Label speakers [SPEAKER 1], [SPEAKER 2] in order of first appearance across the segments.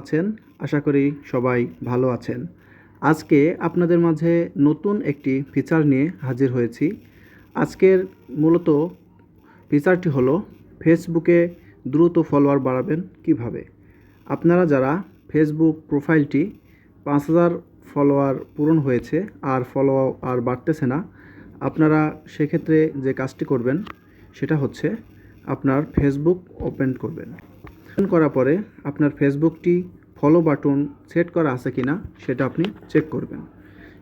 [SPEAKER 1] আছেন? আশা করি সবাই ভালো আছেন। আজকে আপনাদের মাঝে নতুন একটি ফিচার নিয়ে হাজির হয়েছি। আজকের মূলত ফিচারটি হলো ফেসবুকে দ্রুত ফলোয়ার বাড়াবেন কীভাবে? আপনারা যারা ফেসবুক প্রোফাইলটি পাঁচ হাজার ফলোয়ার পূরণ হয়েছে আর ফলো আর বাড়তেছে না, আপনারা সেক্ষেত্রে যে কাজটি করবেন, সেটা হচ্ছে আপনার ফেসবুক ওপেন করবেন। করার পরে আপনার ফেসবুকটি ফলো বাটন সেট করা আছে কি না সেটা আপনি চেক করবেন।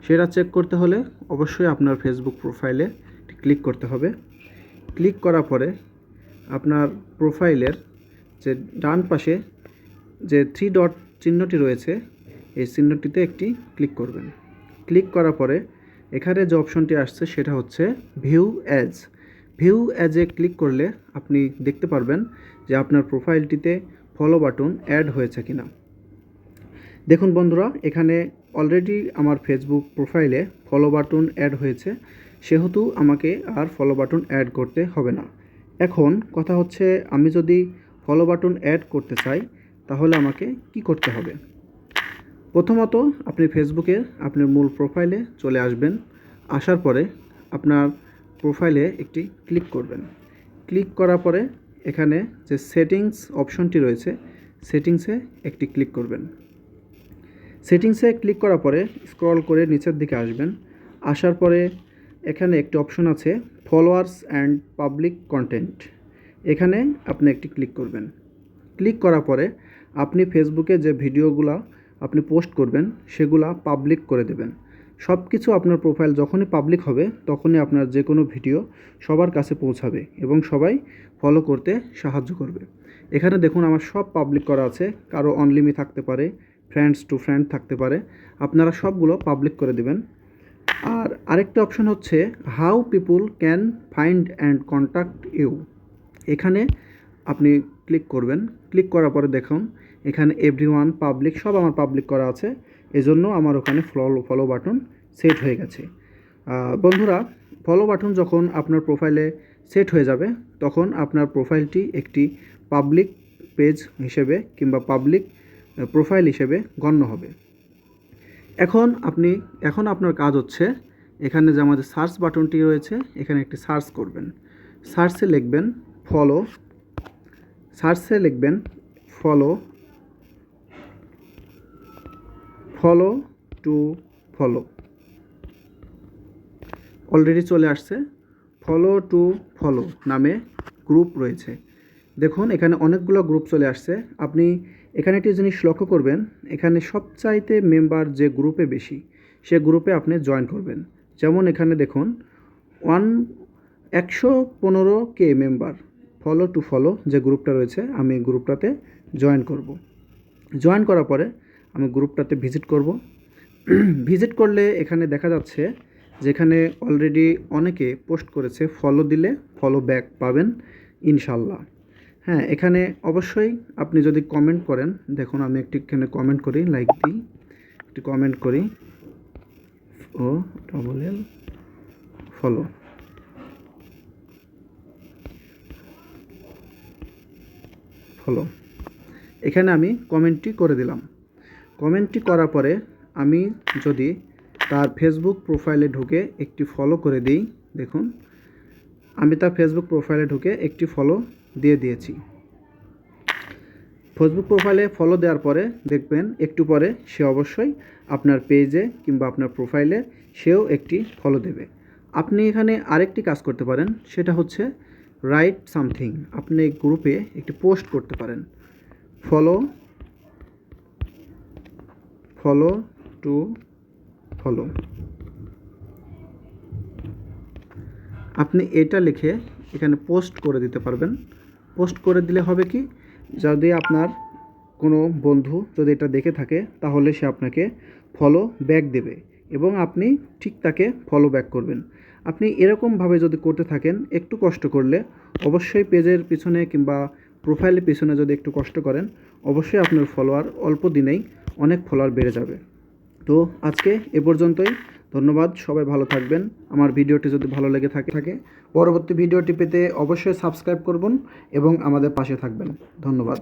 [SPEAKER 1] সেটা চেক করতে হলে অবশ্যই আপনার ফেসবুক প্রোফাইলে ক্লিক করতে হবে। ক্লিক করার পরে আপনার প্রোফাইলের যে ডান পাশে যে থ্রি ডট চিহ্নটি রয়েছে, এই চিহ্নটিতে একটি ক্লিক করবেন। ক্লিক করার পরে এখানে যে অপশনটি আসছে সেটা হচ্ছে ভিউ অ্যাজ ভিউ অ্যাজে ক্লিক করলে আপনি দেখতে পারবেন যে আপনার প্রোফাইলটিতে ফলো বাটন অ্যাড হয়েছে কিনা। দেখুন বন্ধুরা, এখানে অলরেডি আমার ফেসবুক প্রোফাইলে ফলো বাটন অ্যাড হয়েছে। সেহেতু আমাকে আর ফলো বাটন অ্যাড করতে হবে না। এখন কথা হচ্ছে, আমি যদি ফলো বাটন অ্যাড করতে চাই, তাহলে আমাকে কি করতে হবে? প্রথমত, আপনি ফেসবুকে আপনার মূল প্রোফাইলে চলে আসবেন। আসার পরে আপনার প্রোফাইলে একটি ক্লিক করবেন। ক্লিক করার পরে এখানে যে সেটিংস অপশনটি রয়েছে সেটিংসে একটি ক্লিক করবেন। সেটিংসে ক্লিক করার পরে স্ক্রল করে নিচের দিকে আসবেন। আসার পরে এখানে একটি অপশন আছে ফলোয়ার্স অ্যান্ড পাবলিক কন্টেন্ট এখানে আপনি একটি ক্লিক করবেন। ক্লিক করার পরে আপনি ফেসবুকে যে ভিডিওগুলো আপনি পোস্ট করবেন, সেগুলা পাবলিক করে দেবেন। সব কিছু আপনার প্রোফাইল যখনই পাবলিক হবে, তখনই আপনার যে কোনো ভিডিও সবার কাছে পৌঁছাবে এবং সবাই ফলো করতে সাহায্য করবে। এখানে দেখুন আমার সব পাবলিক করা আছে, কারও অনলিমি থাকতে পারে ফ্রেন্ডস টু ফ্রেন্ড থাকতে পারে, আপনারা সবগুলো পাবলিক করে দেবেন। আর আরেকটা অপশন হচ্ছে how people can find and contact you এখানে আপনি ক্লিক করবেন ক্লিক করার পরে দেখুন, এখানে এভরি ওয়ান পাবলিক সব আমার পাবলিক করা আছে। এজন্য আমার ওখানে ফলো ফলো বাটন সেট হয়ে গেছে। বন্ধুরা ফলো বাটন যখন আপনার প্রোফাইলে সেট হয়ে যাবে, তখন আপনার প্রোফাইলটি একটি পাবলিক পেজ হিসেবে কিংবা পাবলিক প্রোফাইল হিসেবে গণ্য হবে। এখন আপনি, এখন আপনার কাজ হচ্ছে, এখানে যে আমাদের সার্চ বাটনটি রয়েছে, এখানে একটি সার্চ করবেন। সার্চে লিখবেন ফলো সার্চে লিখবেন follow follow to follow already চলে আসছে। ফলো টু ফলো নামে গ্রুপ রয়েছে। দেখুন, এখানে অনেকগুলো গ্রুপ চলে আসছে। আপনি এখানে একটি জিনিস লক্ষ্য করবেন, এখানে সবচাইতে মেম্বার যে গ্রুপে বেশি, সে গ্রুপে আপনি জয়েন করবেন। যেমন এখানে দেখুন ওয়ান একশো পনেরো K member follow to follow যে গ্রুপটা রয়েছে, আমি গ্রুপটাতে জয়েন করব। জয়েন করার পরে আমি গ্রুপটাতে ভিজিট করব। ভিজিট করলে এখানে দেখা যাচ্ছে যেখানে অলরেডি অনেকে পোস্ট করেছে ফলো দিলে ফলো ব্যাক পাবেন ইনশাল্লাহ হ্যাঁ এখানে অবশ্যই আপনি যদি কমেন্ট করেন, দেখুন আমি একটি এখানে কমেন্ট করি লাইক দিই, একটি কমেন্ট করি, ও ডবল এল ফলো ফলো এখানে আমি কমেন্টটি করে দিলাম। কমেন্টটি করার পরে আমি যদি তার ফেসবুক প্রোফাইলে ঢুকে একটি ফলো করে দিই, দেখুন, আমি তার ফেসবুক প্রোফাইলে ঢুকে একটি ফলো দিয়ে দিয়েছি। ফেসবুক প্রোফাইলে ফলো দেওয়ার পরে দেখবেন, একটু পরে সে অবশ্যই আপনার পেজে কিংবা আপনার প্রোফাইলে সেও একটি ফলো দেবে। আপনি এখানে আরেকটি কাজ করতে পারেন, সেটা হচ্ছে রাইট সামথিং আপনি গ্রুপে একটি পোস্ট করতে পারেন। Follow follow to follow. আপনি এটা লিখে এখানে পোস্ট করে দিতে পারবেন। পোস্ট করে দিলে হবে কি, যদি আপনার কোনো বন্ধু যদি এটা দেখে থাকে, তাহলে সে আপনাকে ফলো ব্যাক দেবে এবং আপনি ঠিক তাকে ফলো ব্যাক করবেন। আপনি এরকমভাবে যদি করতে থাকেন, একটু কষ্ট করলে অবশ্যই পেজের পিছনে কিংবা প্রোফাইলের পিছনে যদি একটু কষ্ট করেন, অবশ্যই আপনার ফলোয়ার অল্প দিনেই অনেক ফলোয়ার বেড়ে যাবে। তো আজকে এ পর্যন্তই। ধন্যবাদ, সবাই ভালো থাকবেন। আমার ভিডিওটি যদি ভালো লেগে থাকে থাকে, পরবর্তী ভিডিওটি পেতে অবশ্যই সাবস্ক্রাইব করবেন এবং আমাদের পাশে থাকবেন। ধন্যবাদ।